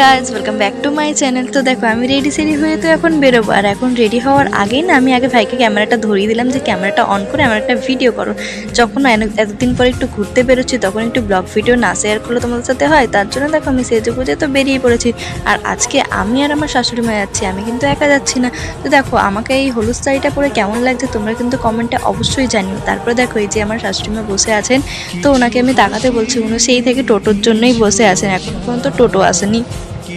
Guys welcome back to my channel তো দেখো, আমি রেডি সেডি হয়ে তো এখন বেরোবো। আর এখন রেডি হওয়ার আগেই না, আমি আগে ভাইকে ক্যামেরাটা ধরিয়ে দিলাম যে ক্যামেরাটা অন করে আমার একটা ভিডিও করো। যখন এতদিন পরে একটু ঘুরতে বেরোচ্ছি, তখন একটু ব্লগ ভিডিও না শেয়ার করলে তোমাদের সাথে হয়, তার জন্য দেখো আমি সেজে গুজে তো বেরিয়ে পড়েছি। আর আজকে আমি আর আমার শাশুড়ি মা যাচ্ছি, আমি কিন্তু একা যাচ্ছি না। তো দেখো, আমাকে এই হলুদ শাড়িটা পরে কেমন লাগছে তোমরা কিন্তু কমেন্টে অবশ্যই জানিও। তারপরে দেখো, এই যে আমার শাশুড়ি মা বসে আছেন, তো ওনাকে আমি তাকাতে বলছি, উনি সেই থেকে টোটোর জন্যই বসে আছেন, এখন পর্যন্ত টোটো আসেনি।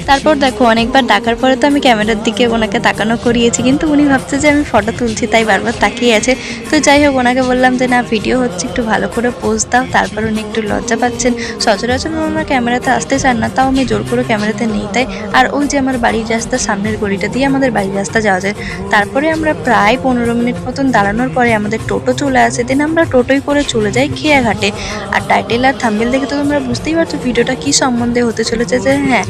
তারপর দেখো, অনেকবার ডাকার পরে তো আমি ক্যামেরার দিকে ওনাকে তাকানো করিয়েছি, কিন্তু উনি ভাবছে যে আমি ফটো তুলছি, তাই বারবার তাকিয়ে আছে। তো যাই হোক, ওনাকে বললাম যে, না ভিডিও হচ্ছে, একটু ভালো করে পোজ দাও। তারপর উনি একটু লজ্জা পাচ্ছেন। সচরাচর ওনার ক্যামেরাতে আসতে চান না, তাও আমি জোর করে ক্যামেরাতে নিই, তাই। আর ওই যে আমার বাড়ির রাস্তা সামনের গলিটা দিয়ে আমাদের বাড়ির রাস্তা যাওয়া যায়। তারপরে আমরা প্রায় পনেরো মিনিট মতন দাঁড়ানোর পরে আমাদের টোটো চলে আসে। দেন আমরা টোটোই করে চলে যাই খেয়াঘাটে। আর টাইটেল আর থাম্বেল দেখে তো তোমরা বুঝতেই পারছ ভিডিওটা কী সম্বন্ধে হতে চলেছে যে হ্যাঁ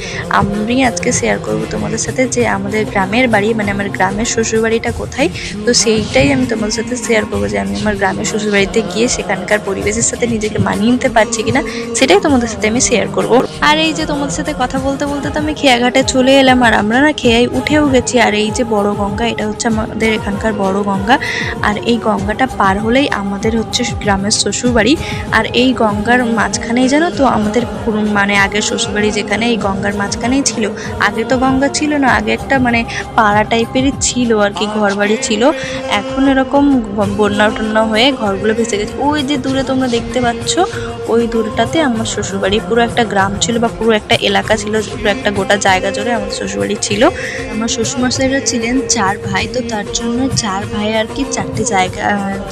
আমি আজকে শেয়ার করব তোমাদের সাথে যে আমাদের গ্রামের বাড়ি মানে আমার গ্রামের শ্বশুর বাড়িটা কোথায়? তো সেইটাই আমি তোমাদের সাথে শেয়ার করব যে আমি আমার গ্রামের শ্বশুর বাড়িতে গিয়ে সেখানকার পরিবেশের সাথে নিজেকে মানিয়ে নিতে পারছি কিনা, সেটাই তোমাদের সাথে আমি শেয়ার করব। আর এই যে তোমাদের সাথে কথা বলতে বলতে তো আমি খেয়াঘাটে চলে এলাম, আর আমরা না খেয়াই উঠেও গেছি। আর এই যে বড় গঙ্গা, এটা হচ্ছে আমাদের এখানকার বড় গঙ্গা। আর এই গঙ্গাটা পার হলেই আমাদের হচ্ছে গ্রামের শ্বশুর বাড়ি আর এই গঙ্গার মাঝখানেই জানো তো আমাদের মানে আগের শ্বশুরবাড়ি যেখানে, এই গঙ্গার মাঝখানেই ছিল আগে তো গঙ্গা ছিল না, আগে একটা মানে পাড়া টাইপেরই ছিল আর কি ঘর বাড়ি ছিল। এখন এরকম বন্যা টন্যা হয়ে ঘরগুলো ভেসে গেছে। ওই যে দূরে তোমরা দেখতে পাচ্ছ, ওই দূরটাতে আমার শ্বশুরবাড়ি পুরো একটা গ্রাম ছিল বা পুরো একটা এলাকা ছিল, পুরো একটা গোটা জায়গা জুড়ে আমার শ্বশুরবাড়ি ছিল। আমার শ্বশুরমশাইরা ছিলেন চার ভাই, তো তার জন্য চার ভাই আর কি চারটি জায়গা,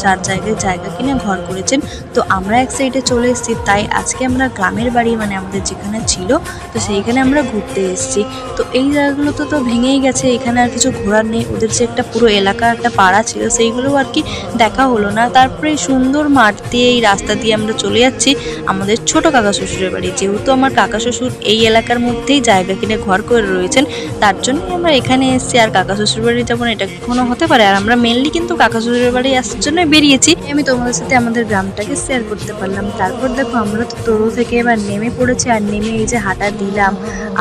চার জায়গায় জায়গা কিনে ঘর করেছেন। তো আমরা এক সাইডে চলে এসেছি, তাই আজকে আমরা গ্রামের বাড়ি মানে আমাদের যেখানে ছিল, তো সেইখানে আমরা ঘুরতে এসেছি। তো এই জায়গাগুলো তো তো ভেঙেই গেছে, এখানে আর কিছু ঘোরার নেই। ওদের যে একটা পুরো এলাকা, একটা পাড়া ছিল সেইগুলো আর কি দেখা হলো না। তারপরে সুন্দর মাঠ দিয়ে এই রাস্তা দিয়ে আমরা চলে যাচ্ছি আমাদের ছোট কাকা শ্বশুরের বাড়ি। যেহেতু আমার কাকা শ্বশুর এই এলাকার মধ্যেই জায়গা কিনে ঘর করে রয়েছেন, তার জন্যই আমরা এখানে এসেছি। আর কাকা শ্বশুর বাড়ি যেমন এটা কখনো হতে পারে। আর আমরা মেনলি কিন্তু কাকা শ্বশুরের বাড়ি আসার জন্য বেরিয়েছি। আমি তোমাদের সাথে আমাদের গ্রামটাকে শেয়ার করতে পারলাম। তারপর দেখো, আমরা তো টোটো থেকে এবার নেমে পড়েছি, আর নেমে এই যে হাঁটা দিলাম।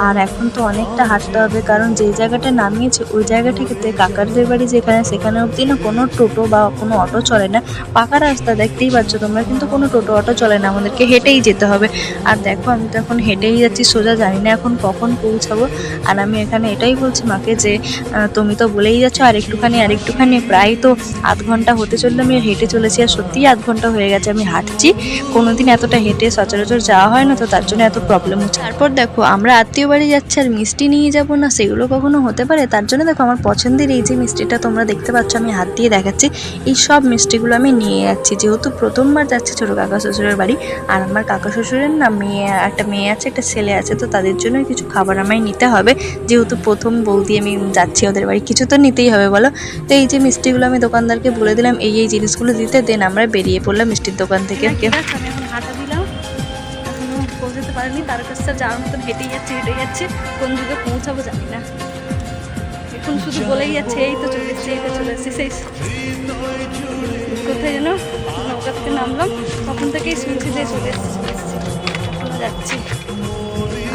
আর এখন তো অনেকটা হাঁটতে হবে, কারণ যে জায়গাটা নামিয়েছে ওই জায়গা থেকে তে কাকারদের বাড়ি যেখানে, সেখানে অবধি না কোনো টোটো বা কোনো অটো চলে না। পাকা রাস্তা দেখতেই পাচ্ছ তোমরা, কিন্তু কোনো টোটো অটো চলে না, আমাদেরকে হেঁটেই যেতে হবে। আর দেখো আমি তো এখন হেঁটেই যাচ্ছি, সোজা জানি না এখন কখন পৌঁছাবো। আর আমি এখানে এটাই বলছি মাকে যে তুমি তো বলেই যাচ্ছ আর একটুখানি আর একটুখানি, প্রায় তো আধ ঘণ্টা হতে চললে, আমি হেঁটে চলেছি। আর সত্যিই আধ ঘণ্টা হয়ে গেছে, আমি হাঁটছি। কোনোদিন এতটা হেঁটে সচরাচর যাওয়া হয় না, তো তার জন্য এত প্রবলেম হচ্ছে। তারপর দেখো, আমরা আত্মীয় বাড়ি যাচ্ছি। আর মিষ্টি নিয়ে যাব না, সেগুলো কখনো হতে পারে? তার জন্য দেখো আমার পছন্দের এই যে মিষ্টিটা তোমরা দেখতে পাচ্ছ, আমি হাত দিয়ে দেখাচ্ছি। এই সব মিষ্টিগুলো আমি নিয়ে যাচ্ছি। যেহেতু প্রথমবার যাচ্ছি ছোটো কাকা শ্বশুরের বাড়ি, আর আমার কাকা শ্বশুরের না মেয়ে, একটা মেয়ে আছে, একটা ছেলে আছে, তো তাদের জন্য কিছু খাবার আমায় নিতে হবে। যেহেতু প্রথম বৌদি আমি যাচ্ছি ওদের বাড়ি, কিছু তো নিতেই হবে বলো? তো এই যে মিষ্টিগুলো আমি দোকানদারকে বলে দিলাম, এই এই জিনিসগুলো দিতে, দেন আমরা বেরিয়ে পড়লাম মিষ্টির দোকান থেকে। পৌঁছাতে তার কাছে যাওয়ার মতন হেঁটেই যাচ্ছে হেঁটে যাচ্ছে, কোন দিকে পৌঁছাবো জানি না। এখন শুধু বলেই যাচ্ছে, এই তো চলে এসছে, এই তো চলে এসেছি, সেই। কোথায় যেন নৌকা থেকে নামলাম, তখন থেকেই শুনছি যে চলে এসেছি চলে এসেছি। যাচ্ছি।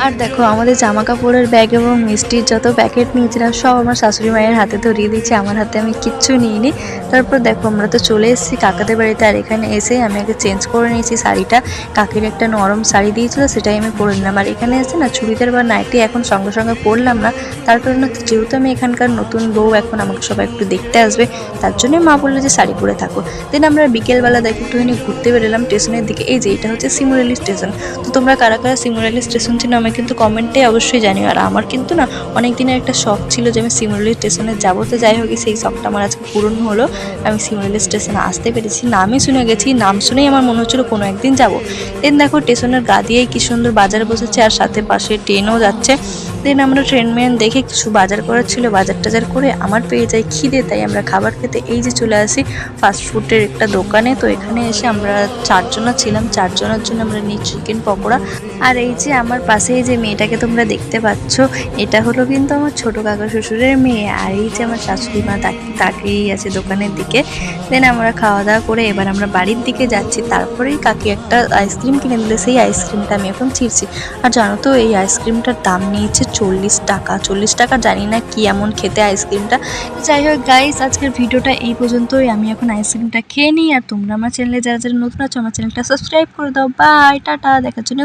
আর দেখো, আমাদের জামা কাপড়ের ব্যাগ এবং মিষ্টির যত প্যাকেট নিয়েছিলাম, সব আমার শাশুড়ি মায়ের হাতে ধরিয়ে দিয়েছি। আমার হাতে আমি কিচ্ছু নিইনি। তারপর দেখো, আমরা তো চলে এসেছি কাকাদের বাড়িতে। আর এখানে এসে আমি আগে চেঞ্জ করে নিয়েছি শাড়িটা। কাকির একটা নরম শাড়ি দিয়েছিল, সেটাই আমি পরে নিলাম। আর এখানে এসে না, চুড়িদার বা নাইটি এখন সঙ্গে সঙ্গে পরলাম না। তার কারণে যেহেতু আমি এখানকার নতুন বউ, এখন আমাকে সবাই একটু দেখতে আসবে। তার জন্য মা বলল যে, শাড়ি পরে থাকো। দেন আমরা বিকেলবেলা দেখো, একটুখানি ঘুরতে বেরোলাম। স্টেশনের দিকে। এই যে, এটা হচ্ছে সিমুরেলি স্টেশন। তো তোমরা কারা কারা সিমুরেলি স্টেশন চিনো? আমি কিন্তু কমেন্টে অবশ্যই জানিও। আর আমার কিন্তু না অনেক দিনের একটা শখ ছিল যে আমি সিমরুলি স্টেশনে যাব। তো যাই হোক, সেই শখটা আমার আজকে পূরণ হলো। আমি সিমরুলি স্টেশনে আসতে পেরেছি। নামই শুনে গেছি। নাম শুনেই আমার মনে হচ্ছিল কোনো একদিন যাব। দেন দেখো, স্টেশনের গা দিয়েই কী সুন্দর বাজার বসেছে। আর সাথে পাশে ট্রেনও যাচ্ছে। দেন আমরা ট্রেন মেন দেখে কিছু বাজার করার ছিল, বাজার টাজার করে আমার পেয়ে যাই খিদে, তাই আমরা খাবার খেতে এই যে চলে আসি ফাস্ট ফুডের একটা দোকানে। তো এখানে এসে আমরা চারজনা ছিলাম, চারজনের জন্য আমরা নিই চিকেন পকোড়া। আর এই যে আমার পাশে এই যে মেয়েটাকে তোমরা দেখতে পাচ্ছ, এটা হলো কিন্তু আমার ছোট কাকা শ্বশুরের মেয়ে। আর এই যে আমার শাশুড়ি মা তাক- তাকিয়েই আছে দোকানের দিকে। দেন আমরা খাওয়া দাওয়া করে এবার আমরা বাড়ির দিকে যাচ্ছি। তারপরেই কাকি একটা আইসক্রিম কিনে দিলে, সেই আইসক্রিমটা আমি এখন ছিঁড়ছি। আর জানো তো, এই আইসক্রিমটার দাম নিয়েছে চল্লিশ টাকা চল্লিশ টাকা, জানি না কি এমন খেতে আইসক্রিমটা যাই হোক গাইস আজকের ভিডিওটা এই পর্যন্তই। আমি এখন আইসক্রিমটা খেয়ে নিই, আর তোমরা আমার চ্যানেলে যারা যারা নতুন আছো, আমার চ্যানেলটা সাবস্ক্রাইব করে দাও। বাই টাটা দেখার জন্য